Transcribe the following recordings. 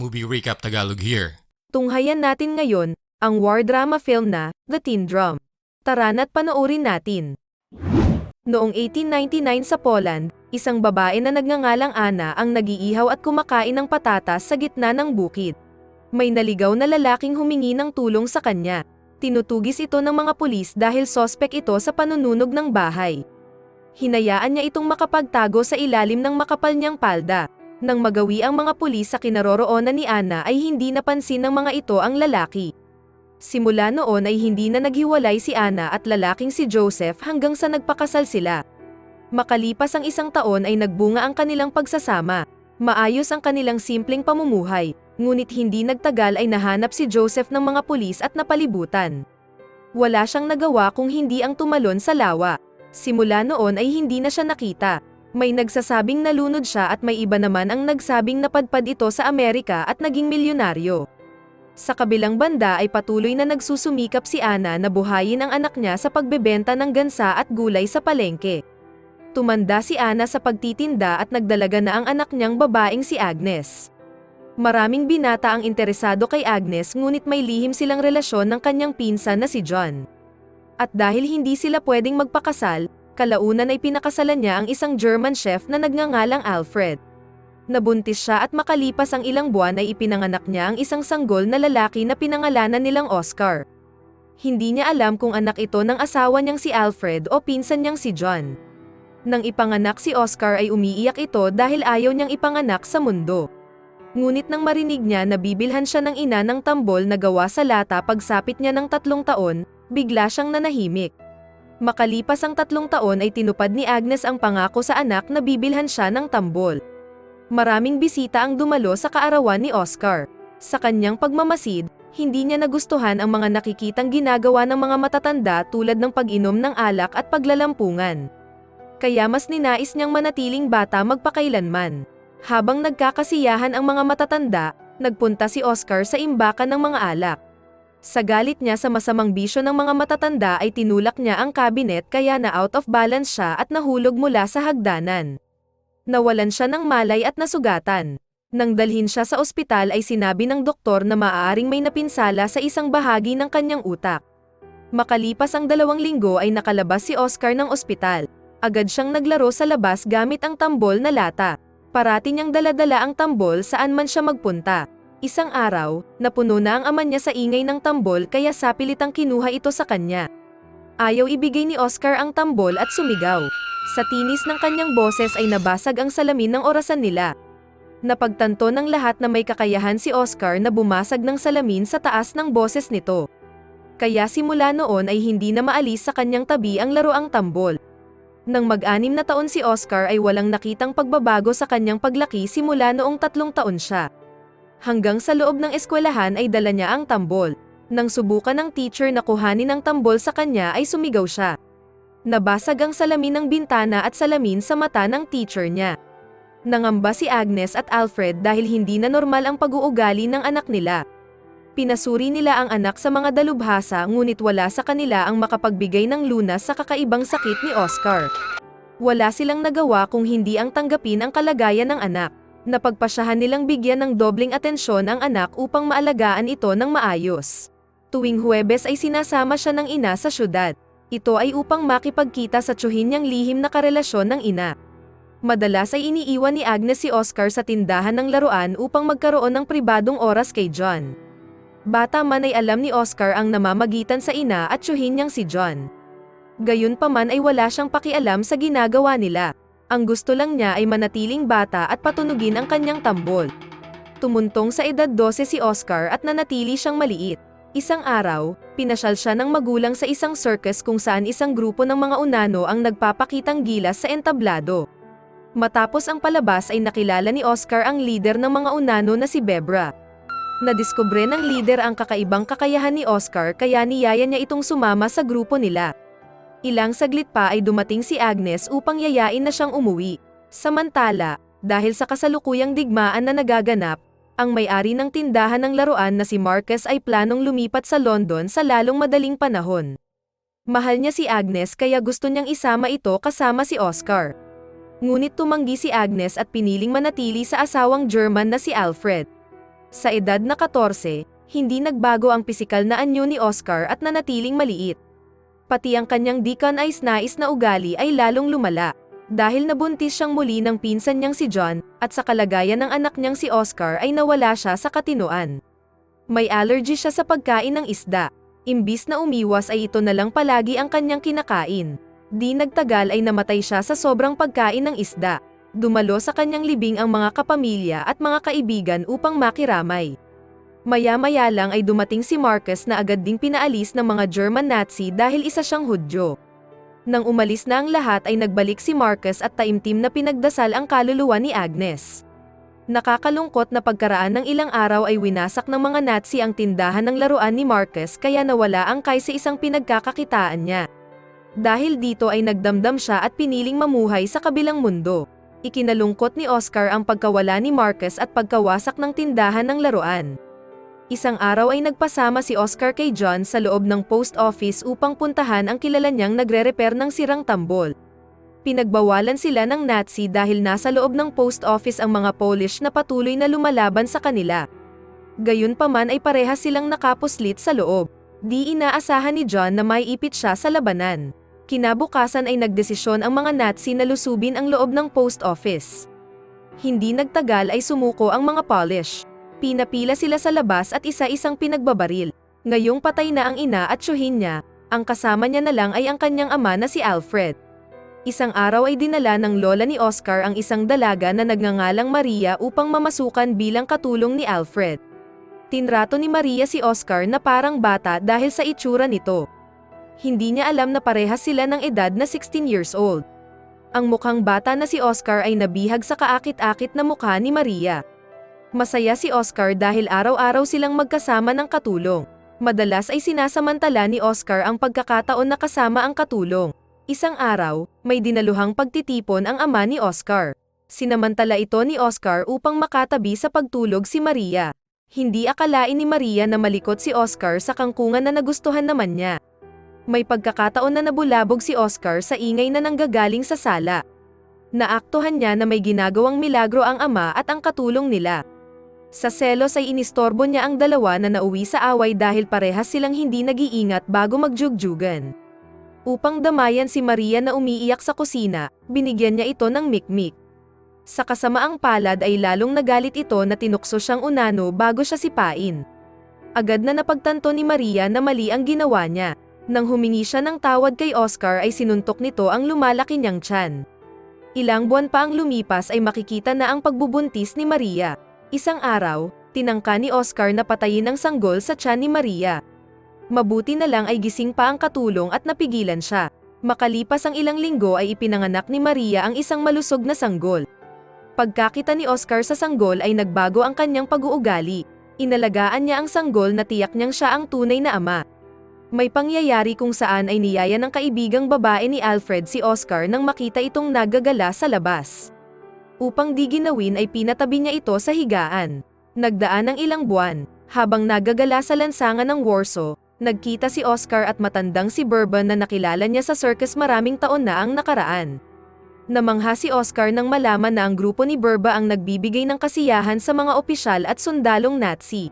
Movie Recap Tagalog here. Tunghayan natin ngayon, ang war drama film na, The Teen Drum. Tara na't panoorin natin. Noong 1899 sa Poland, isang babae na nagngangalang Ana ang nagiihaw at kumakain ng patatas sa gitna ng bukid. May naligaw na lalaking humingi ng tulong sa kanya. Tinutugis ito ng mga pulis dahil sospek ito sa panununog ng bahay. Hinayaan niya itong makapagtago sa ilalim ng makapal niyang palda. Nang magawi ang mga pulis sa kinaroroonan ni Ana ay hindi napansin ng mga ito ang lalaki. Simula noon ay hindi na naghiwalay si Ana at lalaking si Joseph hanggang sa nagpakasal sila. Makalipas ang isang taon ay nagbunga ang kanilang pagsasama. Maayos ang kanilang simpleng pamumuhay, ngunit hindi nagtagal ay nahanap si Joseph ng mga pulis at napalibutan. Wala siyang nagawa kung hindi ang tumalon sa lawa. Simula noon ay hindi na siya nakita. May nagsasabing nalunod siya at may iba naman ang nagsabing napadpad ito sa Amerika at naging milyonaryo. Sa kabilang banda ay patuloy na nagsusumikap si Ana na buhayin ang anak niya sa pagbebenta ng gansa at gulay sa palengke. Tumanda si Ana sa pagtitinda at nagdalaga na ang anak niyang babaeng si Agnes. Maraming binata ang interesado kay Agnes ngunit may lihim silang relasyon ng kanyang pinsan na si John. At dahil hindi sila pwedeng magpakasal, kalaunan ay pinakasalan niya ang isang German chef na nagngangalang Alfred. Nabuntis siya at makalipas ang ilang buwan ay ipinanganak niya ang isang sanggol na lalaki na pinangalanan nilang Oscar. Hindi niya alam kung anak ito ng asawa niyang si Alfred o pinsan niyang si John. Nang ipanganak si Oscar ay umiiyak ito dahil ayaw niyang ipanganak sa mundo. Ngunit nang marinig niya na bibilhan siya ng ina ng tambol na gawa sa lata pagsapit niya ng tatlong taon, bigla siyang nanahimik. Makalipas ang tatlong taon ay tinupad ni Agnes ang pangako sa anak na bibilhan siya ng tambol. Maraming bisita ang dumalo sa kaarawan ni Oscar. Sa kanyang pagmamasid, hindi niya nagustuhan ang mga nakikitang ginagawa ng mga matatanda tulad ng pag-inom ng alak at paglalampungan. Kaya mas ninais niyang manatiling bata magpakailanman. Habang nagkakasiyahan ang mga matatanda, nagpunta si Oscar sa imbakan ng mga alak. Sa galit niya sa masamang bisyo ng mga matatanda ay tinulak niya ang kabinet kaya na out of balance siya at nahulog mula sa hagdanan. Nawalan siya ng malay at nasugatan. Nang dalhin siya sa ospital ay sinabi ng doktor na maaaring may napinsala sa isang bahagi ng kanyang utak. Makalipas ang dalawang linggo ay nakalabas si Oscar ng ospital. Agad siyang naglaro sa labas gamit ang tambol na lata. Parati niyang daladala ang tambol saan man siya magpunta. Isang araw, napuno na ang ama niya sa ingay ng tambol kaya sapilitang kinuha ito sa kanya. Ayaw ibigay ni Oscar ang tambol at sumigaw. Sa tinis ng kanyang boses ay nabasag ang salamin ng orasan nila. Napagtanto ng lahat na may kakayahan si Oscar na bumasag ng salamin sa taas ng boses nito. Kaya simula noon ay hindi na maalis sa kanyang tabi ang laroang tambol. Nang mag-anim na taon si Oscar ay walang nakitang pagbabago sa kanyang paglaki simula noong tatlong taon siya. Hanggang sa loob ng eskwelahan ay dala niya ang tambol. Nang subukan ng teacher na kuhanin ang tambol sa kanya ay sumigaw siya. Nabasag ang salamin ng bintana at salamin sa mata ng teacher niya. Nangamba si Agnes at Alfred dahil hindi na normal ang pag-uugali ng anak nila. Pinasuri nila ang anak sa mga dalubhasa ngunit wala sa kanila ang makapagbigay ng lunas sa kakaibang sakit ni Oscar. Wala silang nagawa kung hindi ang tanggapin ang kalagayan ng anak. Napagpasyahan nilang bigyan ng dobling atensyon ang anak upang maalagaan ito ng maayos. Tuwing Huwebes ay sinasama siya ng ina sa syudad. Ito ay upang makipagkita sa tsuhin niyang lihim na karelasyon ng ina. Madalas ay iniiwan ni Agnes si Oscar sa tindahan ng laruan upang magkaroon ng pribadong oras kay John. Bata man ay alam ni Oscar ang namamagitan sa ina at tsuhin niyang si John. Gayunpaman ay wala siyang pakialam sa ginagawa nila. Ang gusto lang niya ay manatiling bata at patunugin ang kanyang tambol. Tumuntong sa edad 12 si Oscar at nanatili siyang maliit. Isang araw, pinasyal siya ng magulang sa isang circus kung saan isang grupo ng mga unano ang nagpapakitang gilas sa entablado. Matapos ang palabas ay nakilala ni Oscar ang leader ng mga unano na si Bebra. Nadiskubre ng leader ang kakaibang kakayahan ni Oscar kaya niyaya niya itong sumama sa grupo nila. Ilang saglit pa ay dumating si Agnes upang yayain na siyang umuwi. Samantala, dahil sa kasalukuyang digmaan na nagaganap, ang may-ari ng tindahan ng laruan na si Marcus ay planong lumipat sa London sa lalong madaling panahon. Mahal niya si Agnes kaya gusto niyang isama ito kasama si Oscar. Ngunit tumanggi si Agnes at piniling manatili sa asawang German na si Alfred. Sa edad na 14, hindi nagbago ang pisikal na anyo ni Oscar at nanatiling maliit. Pati ang kanyang di kanais-nais na ugali ay lalong lumala. Dahil nabuntis siyang muli ng pinsan niyang si John, at sa kalagayan ng anak niyang si Oscar ay nawala siya sa katinoan. May allergy siya sa pagkain ng isda. Imbis na umiwas ay ito na lang palagi ang kanyang kinakain. Di nagtagal ay namatay siya sa sobrang pagkain ng isda. Dumalo sa kanyang libing ang mga kapamilya at mga kaibigan upang makiramay. Maya-maya lang ay dumating si Marcus na agad ding pinaalis ng mga German Nazi dahil isa siyang Hudyo. Nang umalis na ang lahat ay nagbalik si Marcus at taimtim na pinagdasal ang kaluluwa ni Agnes. Nakakalungkot na pagkaraan ng ilang araw ay winasak ng mga Nazi ang tindahan ng laruan ni Marcus kaya nawala ang kay sa isang pinagkakakitaan niya. Dahil dito ay nagdamdam siya at piniling mamuhay sa kabilang mundo. Ikinalungkot ni Oscar ang pagkawala ni Marcus at pagkawasak ng tindahan ng laruan. Isang araw ay nagpasama si Oscar kay John sa loob ng post office upang puntahan ang kilala niyang nagre-repair ng sirang tambol. Pinagbawalan sila ng Nazi dahil nasa loob ng post office ang mga Polish na patuloy na lumalaban sa kanila. Gayunpaman ay parehas silang nakapuslit sa loob. Di inaasahan ni John na may ipit siya sa labanan. Kinabukasan ay nagdesisyon ang mga Nazi na lusubin ang loob ng post office. Hindi nagtagal ay sumuko ang mga Polish. Pinapila sila sa labas at isa-isang pinagbabaril. Ngayong patay na ang ina at tsuhin niya, ang kasama niya na lang ay ang kanyang ama na si Alfred. Isang araw ay dinala ng lola ni Oscar ang isang dalaga na nagngangalang Maria upang mamasukan bilang katulong ni Alfred. Tinrato ni Maria si Oscar na parang bata dahil sa itsura nito. Hindi niya alam na parehas sila ng edad na 16 years old. Ang mukhang bata na si Oscar ay nabihag sa kaakit-akit na mukha ni Maria. Masaya si Oscar dahil araw-araw silang magkasama ng katulong. Madalas ay sinasamantala ni Oscar ang pagkakataon na kasama ang katulong. Isang araw, may dinaluhang pagtitipon ang ama ni Oscar. Sinamantala ito ni Oscar upang makatabi sa pagtulog si Maria. Hindi akalain ni Maria na malikot si Oscar sa kangkungan na nagustuhan naman niya. May pagkakataon na nabulabog si Oscar sa ingay na nanggagaling sa sala. Naaktuhan niya na may ginagawang milagro ang ama at ang katulong nila. Sa selos ay inistorbo niya ang dalawa na nauwi sa away dahil parehas silang hindi nag-iingat bago magjugjugan. Upang damayan si Maria na umiiyak sa kusina, binigyan niya ito ng mikmik. Sa kasamaang palad ay lalong nagalit ito na tinukso siyang unano bago siya sipain. Agad na napagtanto ni Maria na mali ang ginawa niya. Nang humingi siya ng tawad kay Oscar ay sinuntok nito ang lumalaki niyang tiyan. Ilang buwan pa ang lumipas ay makikita na ang pagbubuntis ni Maria. Isang araw, tinangka ni Oscar na patayin ang sanggol sa tiyan ni Maria. Mabuti na lang ay gising pa ang katulong at napigilan siya. Makalipas ang ilang linggo ay ipinanganak ni Maria ang isang malusog na sanggol. Pagkakita ni Oscar sa sanggol ay nagbago ang kanyang pag-uugali. Inalagaan niya ang sanggol na tiyak niyang siya ang tunay na ama. May pangyayari kung saan ay niyaya ng kaibigang babae ni Alfred si Oscar nang makita itong nagagala sa labas. Upang di ginawin ay pinatabi niya ito sa higaan. Nagdaan ng ilang buwan, habang nagagala sa lansangan ng Warsaw, nagkita si Oscar at matandang si Bourbon na nakilala niya sa circus maraming taon na ang nakaraan. Namangha si Oscar nang malaman na ang grupo ni Burba ang nagbibigay ng kasiyahan sa mga opisyal at sundalong Nazi.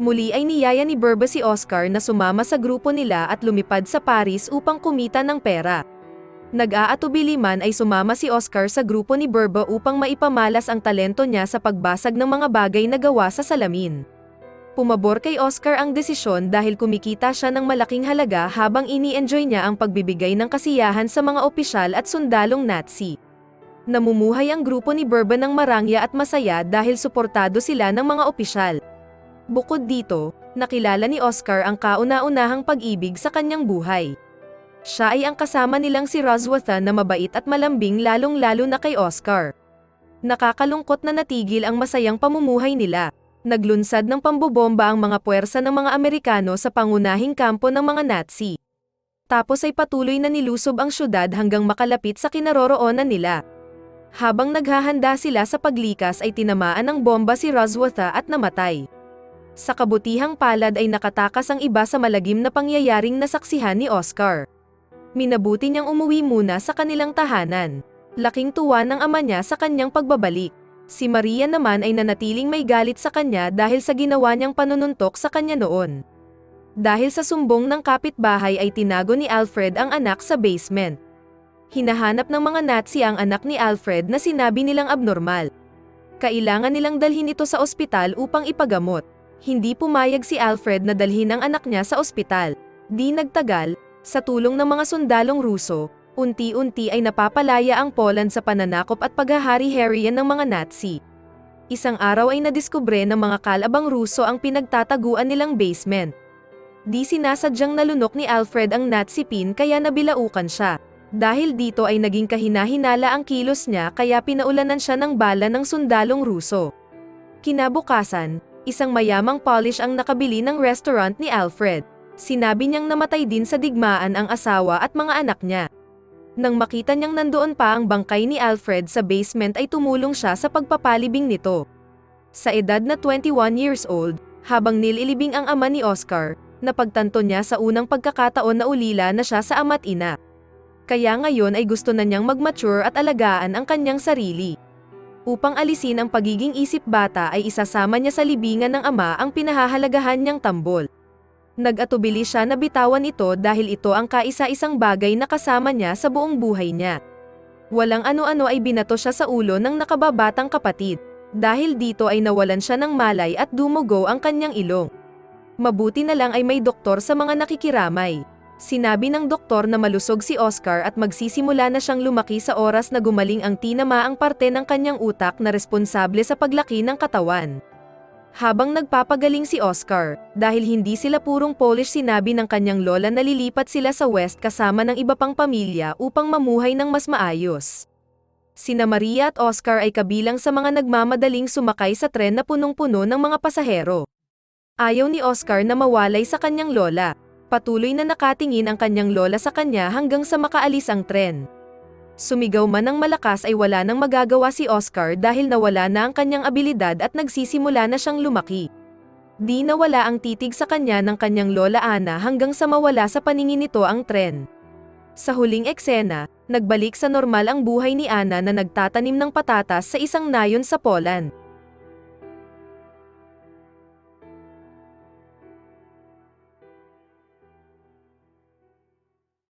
Muli ay niyaya ni Burba si Oscar na sumama sa grupo nila at lumipad sa Paris upang kumita ng pera. Nag-aatubili man ay sumama si Oscar sa grupo ni Burba upang maipamalas ang talento niya sa pagbasag ng mga bagay na gawa sa salamin. Pumabor kay Oscar ang desisyon dahil kumikita siya ng malaking halaga habang ini-enjoy niya ang pagbibigay ng kasiyahan sa mga opisyal at sundalong Nazi. Namumuhay ang grupo ni Burba ng marangya at masaya dahil suportado sila ng mga opisyal. Bukod dito, nakilala ni Oscar ang kauna-unahang pag-ibig sa kanyang buhay. Siya ay ang kasama nilang si Roswathan na mabait at malambing lalong-lalo na kay Oscar. Nakakalungkot na natigil ang masayang pamumuhay nila. Naglunsad ng pambobomba ang mga puwersa ng mga Amerikano sa pangunahing kampo ng mga Nazi. Tapos ay patuloy na nilusob ang syudad hanggang makalapit sa kinaroroonan nila. Habang naghahanda sila sa paglikas ay tinamaan ng bomba si Roswatha at namatay. Sa kabutihang palad ay nakatakas ang iba sa malagim na pangyayaring nasaksihan ni Oscar. Minabuti niyang umuwi muna sa kanilang tahanan. Laking tuwa ng ama niya sa kanyang pagbabalik. Si Maria naman ay nanatiling may galit sa kanya dahil sa ginawa niyang panununtok sa kanya noon. Dahil sa sumbong ng kapitbahay ay tinago ni Alfred ang anak sa basement. Hinahanap ng mga Nazi ang anak ni Alfred na sinabi nilang abnormal. Kailangan nilang dalhin ito sa ospital upang ipagamot. Hindi pumayag si Alfred na dalhin ang anak niya sa ospital. Di nagtagal, sa tulong ng mga sundalong Ruso, unti-unti ay napapalaya ang Poland sa pananakop at paghahari-harian ng mga Nazi. Isang araw ay nadiskubre ng mga kalabang Ruso ang pinagtataguan nilang basement. Di sinasadyang nalunok ni Alfred ang Nazi pin kaya nabilaukan siya. Dahil dito ay naging kahina-hinala ang kilos niya kaya pinaulanan siya ng bala ng sundalong Ruso. Kinabukasan, isang mayamang Polish ang nakabili ng restaurant ni Alfred. Sinabi niyang namatay din sa digmaan ang asawa at mga anak niya. Nang makita niyang nandoon pa ang bangkay ni Alfred sa basement ay tumulong siya sa pagpapalibing nito. Sa edad na 21 years old, habang nililibing ang ama ni Oscar, napagtanto niya sa unang pagkakataon na ulila na siya sa ama't ina. Kaya ngayon ay gusto na niyang mag-mature at alagaan ang kanyang sarili. Upang alisin ang pagiging isip bata ay isasama niya sa libingan ng ama ang pinahahalagahan niyang tambol. Nag-atubili siya na bitawan ito dahil ito ang kaisa-isang bagay na kasama niya sa buong buhay niya. Walang ano-ano ay binato siya sa ulo ng nakababatang kapatid. Dahil dito ay nawalan siya ng malay at dumugo ang kanyang ilong. Mabuti na lang ay may doktor sa mga nakikiramay. Sinabi ng doktor na malusog si Oscar at magsisimula na siyang lumaki sa oras na gumaling ang tinamaang parte ng kanyang utak na responsable sa paglaki ng katawan. Habang nagpapagaling si Oscar, dahil hindi sila purong Polish sinabi ng kanyang lola na lilipat sila sa West kasama ng iba pang pamilya upang mamuhay ng mas maayos. Sina Maria at Oscar ay kabilang sa mga nagmamadaling sumakay sa tren na punong-puno ng mga pasahero. Ayaw ni Oscar na mawalay sa kanyang lola, patuloy na nakatingin ang kanyang lola sa kanya hanggang sa makaalis ang tren. Sumigaw man ng malakas ay wala nang magagawa si Oscar dahil nawala na ang kanyang abilidad at nagsisimula na siyang lumaki. Di nawala ang titig sa kanya ng kanyang lola Ana hanggang sa mawala sa paningin nito ang tren. Sa huling eksena, nagbalik sa normal ang buhay ni Ana na nagtatanim ng patatas sa isang nayon sa Poland.